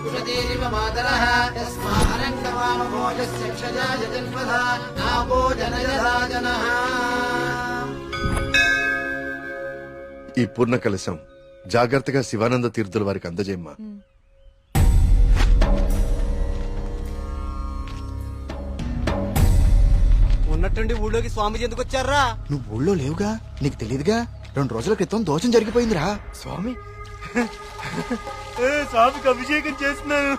ఉషతీరివ మాతరः యస్మారంగమామోజస్య క్షజాయ జన్మధ నాపో జనయధా జనః ఈ పూర్ణ కలశం జాగ్రత్తగా శివానంద తీర్థుల వారికి అందజేయమ్మా. ఉన్నట్టుండి ఊళ్ళోకి స్వామీజీ ఎందుకు వచ్చారా నువ్వు ఊళ్ళో లేవుగా? నీకు తెలియదుగా రెండు రోజుల క్రితం దోషం జరిగిపోయిందిరా. స్వామి? స్వామికి అభిషేకం చేస్తున్నాను.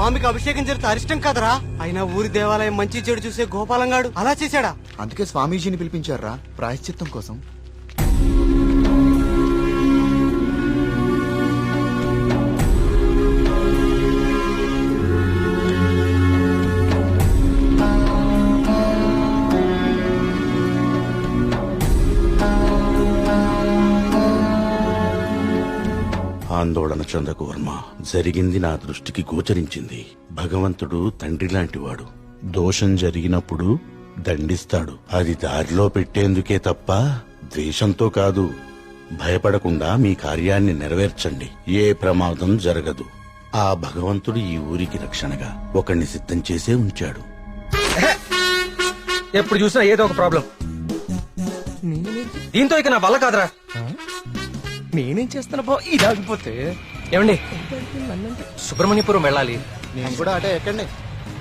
స్వామికి అభిషేకం జరిగితే అరిష్టం కదరా. అయినా ఊరి దేవాలయం మంచి చెడు చూసే గోపాలంగాడు అలా చేశాడా? అందుకే స్వామీజీని పిలిపించారా? ప్రాయశ్చిత్తం కోసం. ఆందోళన చెందకు వర్మ జరిగింది నా దృష్టికి గోచరించింది. భగవంతుడు తండ్రి లాంటివాడు దోషం జరిగినప్పుడు దండిస్తాడు. అది దారిలో పెట్టేందుకే తప్ప ద్వేషంతో కాదు. భయపడకుండా మీ కార్యాన్ని నెరవేర్చండి. ఏ ప్రమాదం జరగదు. ఆ భగవంతుడు ఈ ఊరికి రక్షణగా ఒకణ్ణి సిద్ధం చేసే ఉంచాడు. ఎప్పుడు చూసినా ఏదో ఒక ప్రాబ్లం. దీంతో ఇక నా వల్ల కాదురా. నేనేం చేస్తున్నా బా ఇది ఆగిపోతే ఏమండి? సుబ్రహ్మణ్యపురం వెళ్ళాలి. నేను కూడా అటే ఎక్కండి.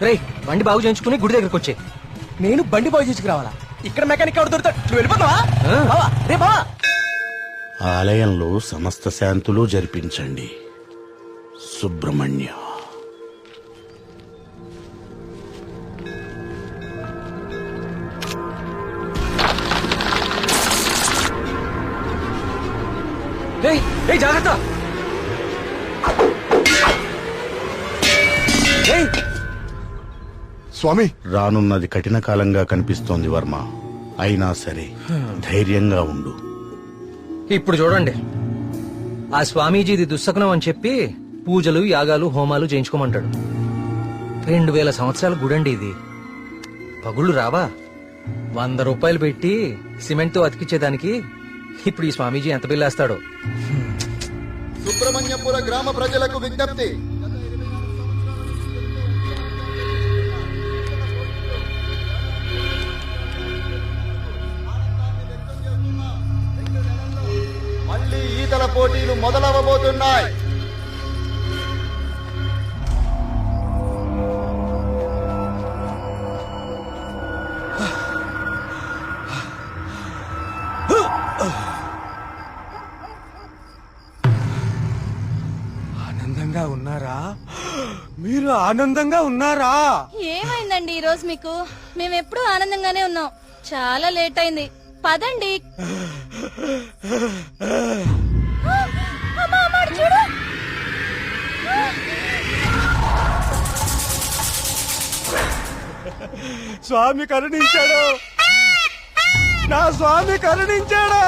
రేయ్ బండి బాగు చేయించుకుని గుడి దగ్గరకు వచ్చే. నేను బండి బాగు చేసుకురావాలా ఇక్కడ మెకానిక్ ఎవరు దొరుకుతాడు? నువ్వు వెళ్ళిపోతావా రే బావా. ఆలయంలో సమస్త శాంతులు జరిపించండి. సుబ్రహ్మణ్య. జాగ్రత్త. స్వామి! రానున్నది కఠిన కాలంగా కనిపిస్తోంది వర్మ. అయినా సరే ధైర్యంగా ఉండు. ఇప్పుడు చూడండి. ఆ స్వామీజీది దుస్సకనం అని చెప్పి పూజలు యాగాలు హోమాలు చేయించుకోమంటాడు. రెండు వేల సంవత్సరాల గుడండి ఇది. పగుళ్ళు రావా? వంద రూపాయలు పెట్టి సిమెంట్తో అతికిచ్చేదానికి ఇప్పుడు ఈ స్వామీజీ ఎంత బిల్లేస్తాడో. సుబ్రహ్మణ్యపుర గ్రామ ప్రజలకు విజ్ఞప్తి. మొదలవబోతున్నాయి ఆనందంగా ఉన్నారా? మీరు ఆనందంగా ఉన్నారా? ఏమైందండి ఈ రోజు మీకు? మేము ఎప్పుడూ ఆనందంగానే ఉన్నాం. చాలా లేట్ అయింది. పదండి. స్వామి కరుణించాడు. నా స్వామి కరుణించాడు.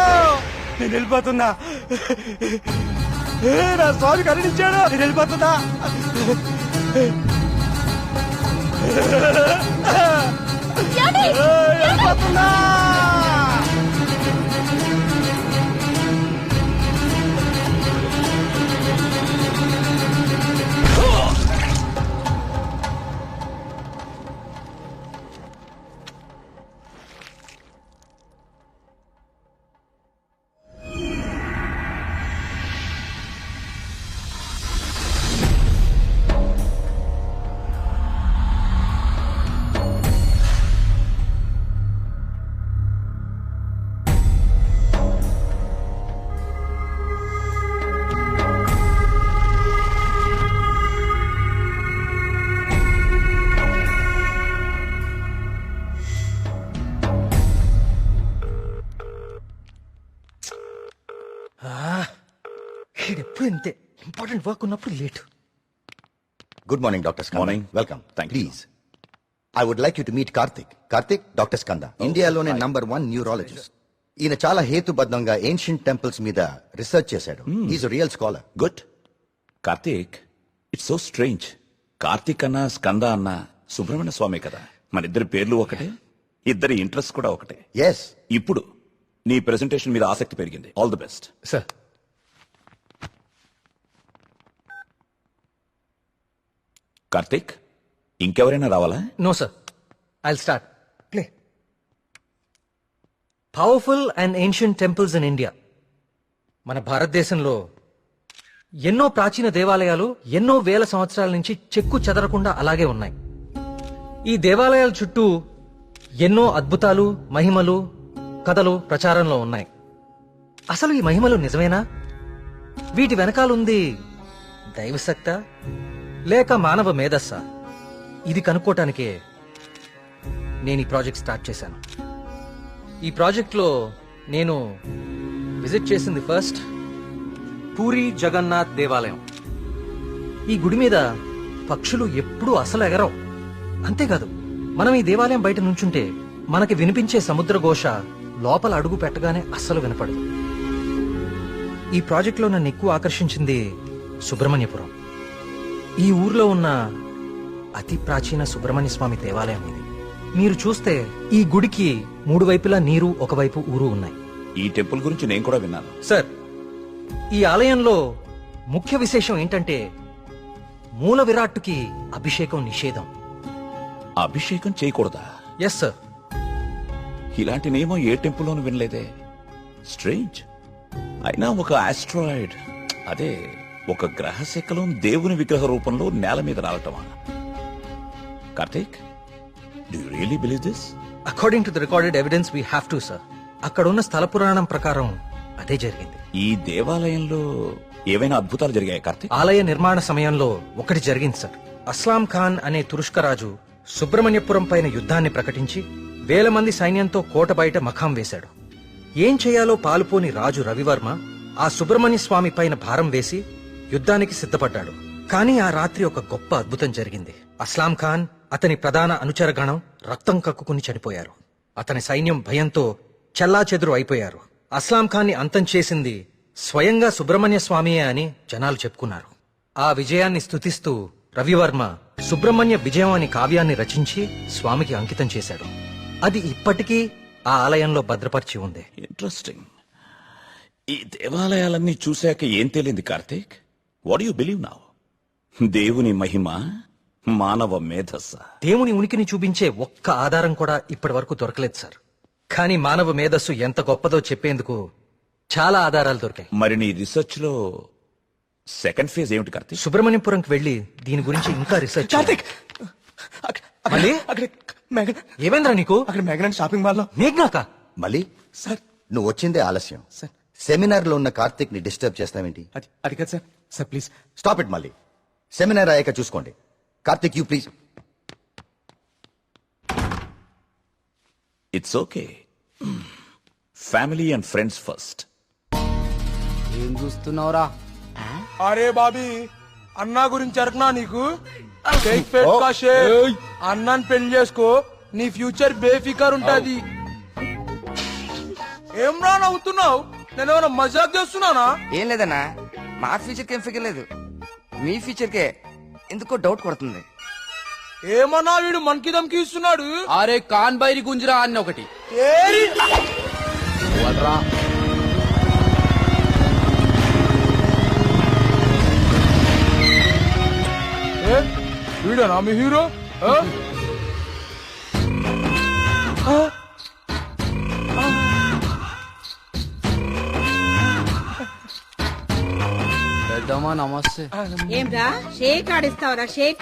నేను వెళ్ళిపోతున్నా. నా స్వామి కరుణించాడు. నేను వెళ్ళిపోతున్నా. ఏమండి? వెళ్ళిపోతున్నా ఎప్పుడు ఇంతే. ఇంపార్టెంట్ వర్క్ ఉన్నప్పుడు late. Good morning, Dr. Skanda. Morning. Welcome. Thank you. Please. I would like you to meet Karthik. Karthik, doctor Skanda. ఇండియాలోనే నంబర్ వన్ న్యూరాలజిస్ట్. ఈయన చాలా హేతుబద్ధంగా ఏన్షియంట్ టెంపుల్స్ మీద రీసెర్చ్ చేశాడు. Is real scholar good Karthik it's so strange Karthik అన్న స్కంద అన్న సుబ్రహ్మణ్య స్వామి కదా. మన ఇద్దరి పేర్లు ఒకటే ఇద్దరి ఇంట్రెస్ట్ కూడా ఒకటే. ఎస్ ఇప్పుడు నీ ప్రెజెంటేషన్ మీద ఆసక్తి పెరిగింది. All the best sir Karthik ఇంకెవరైనా రావాలా? No sir I start play powerful and ancient temples in India మన భారతదేశంలో ఎన్నో ప్రాచీన దేవాలయాలు ఎన్నో వేల సంవత్సరాల నుంచి చెక్కు చెదరకుండా అలాగే ఉన్నాయి. ఈ దేవాలయాల చుట్టూ ఎన్నో అద్భుతాలు మహిమలు కథలు ప్రచారంలో ఉన్నాయి. అసలు ఈ మహిమలు నిజమేనా? వీటి వెనకాలుంది దైవశక్త లేక మానవ మేధస్సా? ఇది కనుక్కోటానికే నేను ఈ ప్రాజెక్ట్ స్టార్ట్ చేశాను. ఈ ప్రాజెక్ట్లో నేను విజిట్ చేసింది ఫస్ట్ పూరి జగన్నాథ్ దేవాలయం. ఈ గుడి మీద పక్షులు ఎప్పుడూ అసలు ఎగరవు. అంతేకాదు మనం ఈ దేవాలయం బయట నుంచుంటే మనకి వినిపించే సముద్ర ఘోష లోపల అడుగు పెట్టగానే అస్సలు వినపడదు. ఈ ప్రాజెక్ట్లో నన్ను ఎక్కువ ఆకర్షించింది సుబ్రహ్మణ్యపురం. ఈ ఊర్లో ఉన్న అతి ప్రాచీన సుబ్రహ్మణ్య స్వామి దేవాలయం ఇది. మీరు చూస్తే ఈ గుడికి మూడు వైపులా నీరు ఒకవైపు ఊరు ఉన్నాయి. ఈ టెంపుల్ గురించి నేను కూడా విన్నాను. సార్ ఈ ఆలయంలో ముఖ్య విశేషం ఏంటంటే మూల విరాట్టుకి అభిషేకం నిషేధం. అభిషేకం చేయకూడదా? ఎస్ సార్ ఇలాంటి నియమం ఏ టెంపుల్లోనూ వినలేదే. స్ట్రేంజ్ అయినా ఒక ఆస్ట్రాయిడ్ అదే ఒక గ్రహ శకలం దేవుని విగ్రహ రూపంలో నేల మీద రావటమా Karthik do really believe this according to the recorded evidence we have to sir అక్కడ ఉన్న స్థల పురాణం ప్రకారం అదే జరిగింది. ఈ దేవాలయంలో ఏవైనా అద్భుతాలు జరిగాయి కార్తీక్? ఆలయ నిర్మాణ సమయంలో ఒకటి జరిగింది సార్ అస్లాం ఖాన్ అనే తురుష్క రాజు సుబ్రహ్మణ్యపురం పైన యుద్ధాన్ని ప్రకటించి వేల మంది సైన్యంతో కోట బయట మఖాం వేశాడు. ఏం చేయాలో పాలుపోని రాజు రవివర్మ ఆ సుబ్రహ్మణ్య స్వామి పైన భారం వేసి యుద్ధానికి సిద్ధపడ్డాడు. కానీ ఆ రాత్రి ఒక గొప్ప అద్భుతం జరిగింది. అస్లాం ఖాన్ అతని ప్రధాన అనుచరగణం రక్తం కక్కుకుని చనిపోయారు. అతని సైన్యం భయంతో చెల్లాచెదురు అయిపోయారు. అస్లాం ఖాన్ని అంతం చేసింది స్వయంగా సుబ్రహ్మణ్య స్వామియే అని జనాలు చెప్పుకున్నారు. ఆ విజయాన్ని స్తుతిస్తూ రవివర్మ సుబ్రహ్మణ్య విజయం అనే కావ్యాన్ని రచించి స్వామికి అంకితం చేశాడు. అది ఇప్పటికీ ఆ ఆలయంలో భద్రపరిచి ఉంది. ఇంట్రెస్టింగ్ ఈ దేవాలయాలన్నీ చూశాక ఏం తేలింది Karthik? What you believe now దేవుని మహిమ మానవ మేధస్స. దేవుని ఉనికిని చూపించే ఒక్క ఆధారం కూడా ఇప్పటి వరకు దొరకలేదు సార్. కానీ మానవ మేధస్సు ఎంత గొప్పదో చెప్పేందుకు చాలా ఆధారాలు దొరికాయి. మరి నీ రీసెర్చ్లో సెకండ్ ఫేజ్ ఏమిటి కార్తీక్? సుబ్రహ్మణ్యపురంకి వెళ్ళి దీని గురించి ఇంకా రీసెర్చ్ కార్తిక్! మళ్ళీ? అక్కడ మేఘన్ ఏమైందిరా నీకు? అక్కడ మేఘన్ షాపింగ్ మాల్లో. మేఘ్నాక? మళ్ళీ? సార్. నువ్వు వచ్చిందే ఆలస్యం. సార్. సెమినార్లో ఉన్న కార్తిక్ని డిస్టర్బ్ చేస్తావేంటి? అది అది కదా sir. Sir please stop it మళ్ళీ సెమినార్ అయ్యాక చూసుకోండి. Karthik you please it's okay family and friends first ఏం చూస్తున్నావురా? అరే బాబీ అన్నా గురించి అరకనా నీకు? షేక్ పెళ్ళి చేసుకో. నీ ఫ్యూచర్ బేఫికర్ ఉంటది. ఏం రా నవ్వుతున్నావు? నేను ఏమైనా మజాక్ చేస్తున్నానా? ఏం లేదన్నా. మా ఫ్యూచర్కి ఏం ఫిగర్ లేదు. మీ ఫ్యూచర్ కే ఎందుకో డౌట్ కొడుతుంది. ఏమన్నా వీడు మనకి దమ్కి ఇస్తున్నాడు? అరే కాన్ బైరి గుంజరా అన్న ఒకటి. ఏరి! ఏ, వీడేనా మీ హీరో? పెద్దమ్మా నమస్తే. ఏంరా? షేక్ ఆడిస్తావరా షేక్?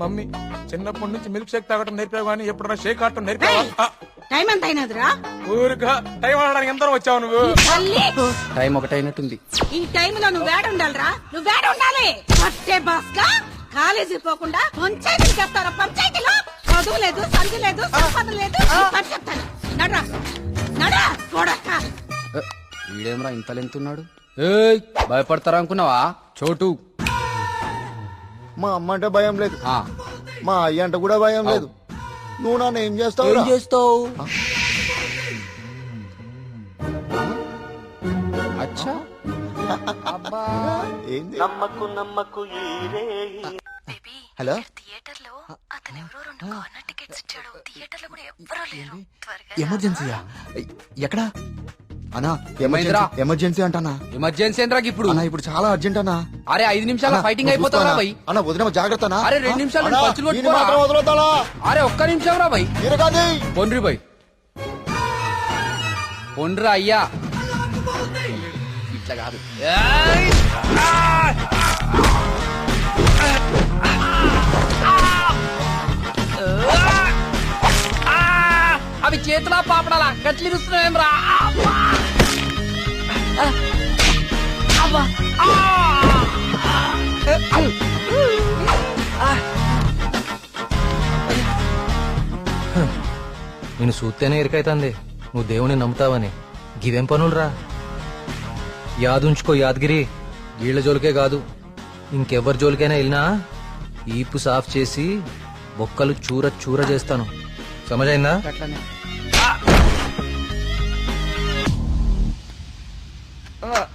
మమ్మీ చిన్నప్పటి నుంచి మిల్క్ షేక్ తాగటం నేర్పావు కానీ ఎప్పుడన్నా షేక్ ఆడటం నేర్పావా? టైం ఎంత అయినదిరా? ఊరుగా టైం ఆడడానికి ఎంత వచ్చావు నువ్వు? తల్లి! టైం ఒకటైనట్టుంది. ఈ టైంలో నువ్వు వేడ ఉండాలిరా? నువ్వు వేడ ఉండాలి? పట్టే బాస్గా కాలేజీ పోకుండా పంచాయతీకి చెప్తారా పంచాయతీలో? చదువు లేదు సంధి లేదు సంపద లేదు. చెప్తాను. నడరా. నడరా కొడక వీడేమ్రా ఇంత లెంతున్నాడు? ఏయ్ భయపడతారా అనుకున్నావా? చోటు. మా అమ్మ అంటే భయం లేదు. మా అయ్య అంటే కూడా భయం లేదు. నువ్వు నన్ను ఏం చేస్తావు ఏం చేస్తావు? అచ్చా. ఏంది? హలో? థియేటర్లో అతను ఎవరో రెండు కార్నర్ టికెట్స్ ఇచ్చాడు. థియేటర్లో కూడా ఎవ్వరూ లేరు. త్వరగా ఎమర్జెన్సీయా? ఎక్కడా? అన్నా ఏమైందిరా? ఎమర్జెన్సీ అంటానా ఎమర్జెన్సీ ఏంట్రా ఇప్పుడు? అన్నా ఇప్పుడు చాలా అర్జెంట్ అన్నా. అరే ఐదు నిమిషాల ఫైటింగ్ చూస్తావా? భయ్. అన్నా వదిన జాగ్రత్త అన్నా. అరే, రెండు నిమిషాలు అన్నా. మాత్రం? అరే ఒక్క నిమిషం రా భయ్. పొండ్రి భయ్. పొండ్రా అయ్యా. ఇట్లా కాదు. ఏయ్! అవి చేతులా పాపడాలా? గట్లు రా నేను చూస్తేనే ఎరికైతుంది నువ్వు దేవుని నమ్ముతావని. గివేం పనులురా? యాదుంచుకో యాదగిరి. వీళ్ళ జోలికే కాదు. ఇంకెవ్వరి జోలికైనా వెళ్ళినా ఈపు సాఫ్ చేసి బొక్కలు చూర చూర చేస్తాను. సమజైందా?